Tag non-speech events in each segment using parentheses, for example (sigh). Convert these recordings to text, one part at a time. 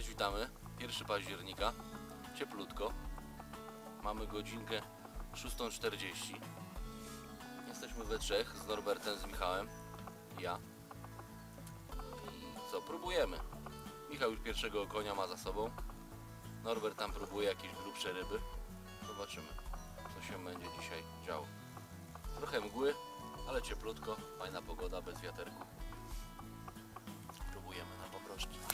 Cześć, witamy. 1 października. Cieplutko. Mamy godzinkę 6.40. Jesteśmy we trzech z Norbertem, z Michałem i ja. I co, próbujemy. Michał już pierwszego konia ma za sobą. Norbert tam próbuje jakieś grubsze ryby. Zobaczymy, co się będzie dzisiaj działo. Trochę mgły, ale cieplutko, fajna pogoda, bez wiaterku. Próbujemy na poproszki.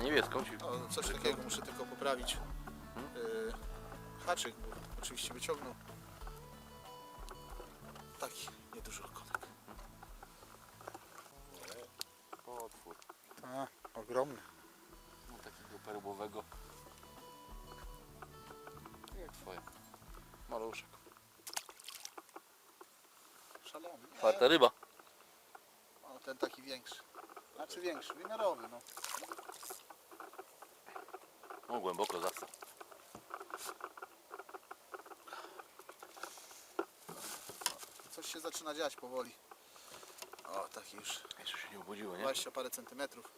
Na niebieską ci O, coś takiego muszę tylko poprawić. Yy, haczyk, bo oczywiście wyciągnął. Taki nieduży okonek. Potwór. A, ogromny. No, takiego perłowego. Jak twoje. Maluszek. Szalony. Czwarta ryba. O, ten taki większy. Znaczy większy, wymiarowy no. No głęboko zawsze. Coś się zaczyna dziać powoli. O, taki już Jeszcze się nie obudziło, nie? 20 parę centymetrów.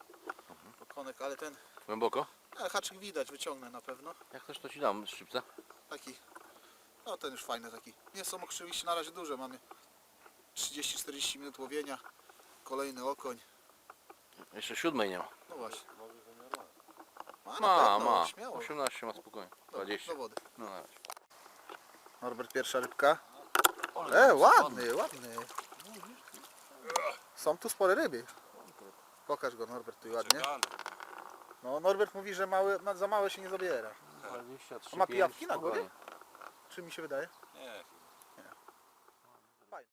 Okonek, ale ten, Głęboko? ale haczyk widać, wyciągnę na pewno. Jak też to ci dam szczypce? Taki, no ten już fajny taki. Nie są oczywiście na razie duże, mamy 30-40 minut łowienia. Kolejny okoń. Jeszcze siódmej nie ma. No właśnie. Ma, na Ma, pewno, ma. Śmiało. 18 ma spokojnie. Do- 20. Do wody. No na razie. Norbert, pierwsza rybka. E, ładny, ładny. Są tu spore ryby. Pokaż go Norbert tu ładnie. No Norbert mówi, że mały, ma- za małe się nie zabiera. 23, A ma pijawki na głowie? Czy mi się wydaje? Nie, Fajnie.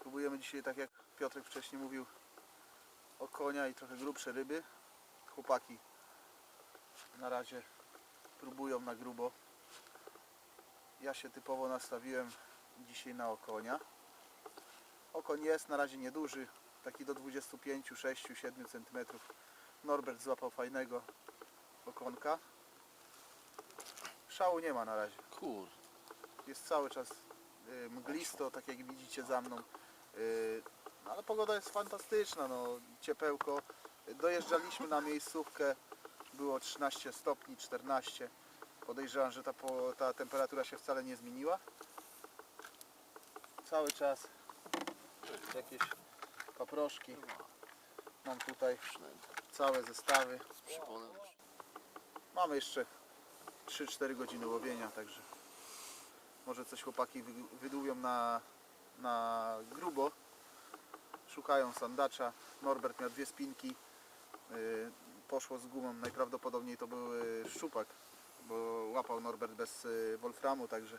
Próbujemy dzisiaj, tak jak Piotrek wcześniej mówił, o konia i trochę grubsze ryby. Chłopaki na razie próbują na grubo. Ja się typowo nastawiłem dzisiaj na okonia. Okoń jest na razie nieduży, taki do 25, 6, 7 cm. Norbert złapał fajnego okonka. Szału nie ma na razie Kur... jest cały czas y, mglisto, tak jak widzicie za mną. Y, No, ale pogoda jest fantastyczna, no, ciepełko. Dojeżdżaliśmy na miejscówkę, było 13 stopni, 14. Podejrzewam, że ta, po, ta temperatura się wcale nie zmieniła. Cały czas jakieś paproszki. Mam tutaj całe zestawy. Mamy jeszcze 3-4 godziny łowienia, także może coś chłopaki wy- wydłubią na, na grubo. Szukają sandacza. Norbert miał dwie spinki. Yy, Poszło z gumą. Najprawdopodobniej to był yy, szczupak, bo łapał Norbert bez yy, wolframu, także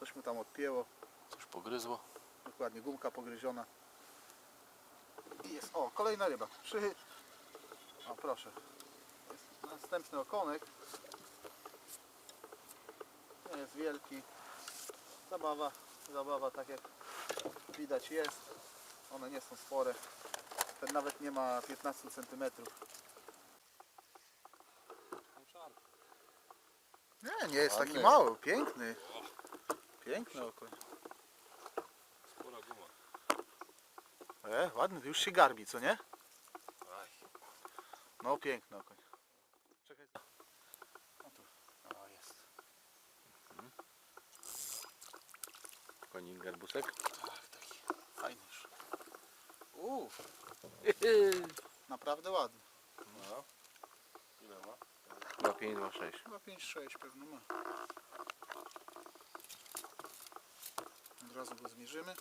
coś mu tam odpięło. Coś pogryzło. Dokładnie, gumka pogryziona. I jest, o, kolejna ryba. Przy... O, proszę. Jest następny okonek. Nie jest wielki. Zabawa, zabawa tak jak widać jest. One nie są spore. Ten nawet nie ma 15 cm. Nie, nie jest taki Ładny. mały, piękny. Piękny okoń. spora guma. E, ładny, już się garbi, co nie? Aj. No piękny okoń. Czekaj. O tu. O jest. Konik garbusek. Tak, taki fajny już. Uff, (laughs) naprawdę ładny. No. Ile ma? 2, 5, 2, 6. Chyba 5-6 pewno ma. Od razu go zmierzymy.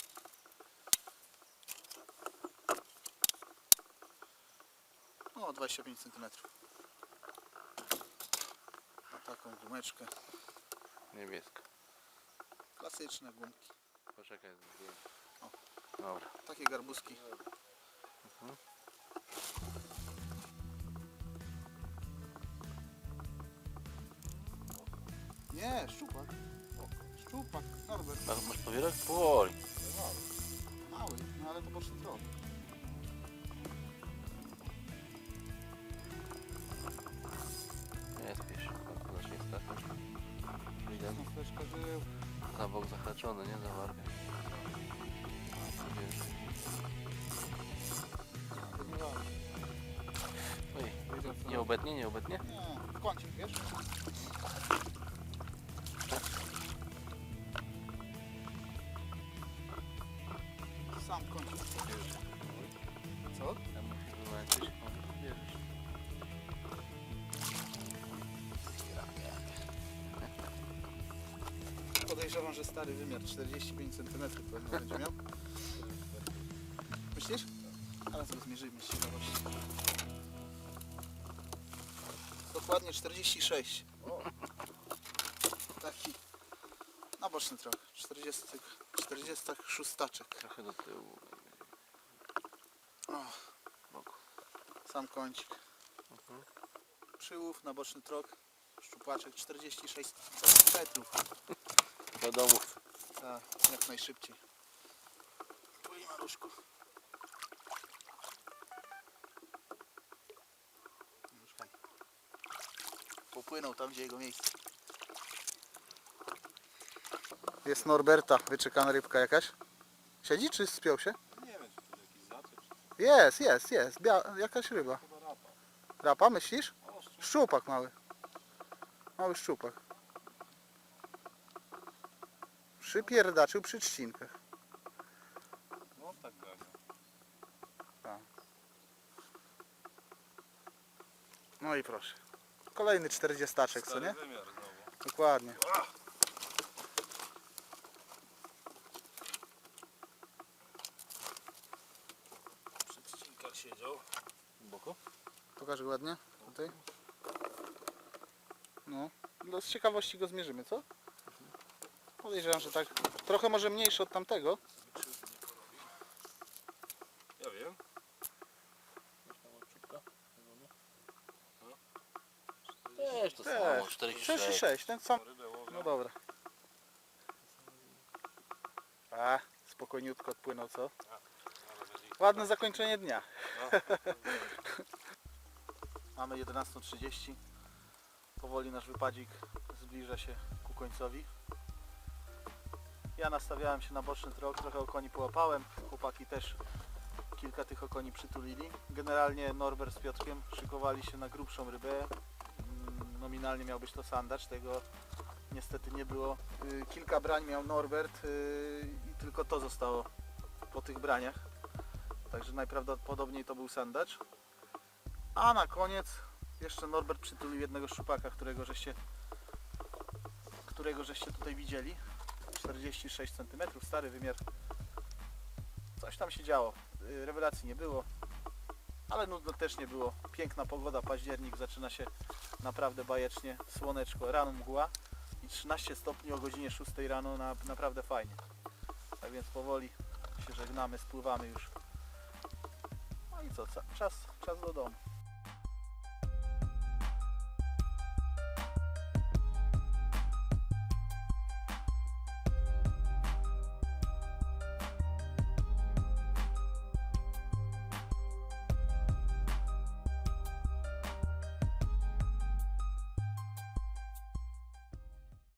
O, 25 cm. Na taką gumeczkę. Niebieska. Klasyczne gumki. Poczekaj. zdjęcie. O. Dobra. Takie garbuski. Nie, szczupak. Szczupak, Norbert. A masz powielać? Powoli. Mały, no ale to poszedł drogi. Nie spiesz. Znaczy nie starczy. Idę Mocno przeszkodził. na bok zahaczony, nie? Za wargę. Wiesz. No, to nie. Oj, nie obetnie, nie obetnie? Nie, w kącie, wiesz? Stary wymiar 45 cm pewno będzie miał. Myślisz? Ale zaraz zmierzymy się na właśnie. Dokładnie 46. Taki naboczny trochę. 40, 46 staczek. Trochę do tyłu. O, sam kącik. Mhm. Przyłów, naboczny trok, szczupaczek 46 metrów. Do domu. Tak, jak najszybciej. Już hej. Popłynął tam, gdzie jego miejsce. Jest Norberta, wyczekana rybka jakaś. Siedzi czy spiął się? Nie wiem, czy to jakiś zaczep, czy Jest, jest, jest. Bia jakaś ryba. chyba rapa. Rapa, myślisz? O, szczur. Szczupak mały. Mały szczupak. Przypierdaczył przy trzcinkach. No tak gania. No i proszę. Kolejny 40 co Stary nie? wymiar znowu. Dokładnie. Przedcinkar siedział. Boko? Pokaż go ładnie. Tutaj. No. No z ciekawości go zmierzymy, co? Podejrzewam, że tak. Trochę może mniejszy od tamtego. Ja wiem. Też to Też. samo, 46. 36, ten sam. Rybę łowią. No dobra. A, spokojniutko odpłynął, co? Nawet będzie ich- Ładne zakończenie dnia. (laughs) Mamy 11.30. Powoli nasz wypadzik zbliża się ku końcowi. Ja nastawiałem się na boczny trok, trochę okoni połapałem. Chłopaki też kilka tych okoni przytulili. Generalnie Norbert z Piotrkiem szykowali się na grubszą rybę. Mm, Nominalnie miał być to sandacz, tego niestety nie było. Y, Kilka brań miał Norbert y, i tylko to zostało po tych braniach. Także najprawdopodobniej to był sandacz. A na koniec jeszcze Norbert przytulił jednego szczupaka, którego żeście, którego żeście tutaj widzieli. 46 cm, stary wymiar. Coś tam się działo. Y, Rewelacji nie było, ale nudno też nie było. Piękna pogoda, październik zaczyna się naprawdę bajecznie. Słoneczko, rano mgła i 13 stopni o godzinie 6 rano, na, naprawdę fajnie. Tak więc powoli się żegnamy, spływamy już. No i co, czas, czas do domu.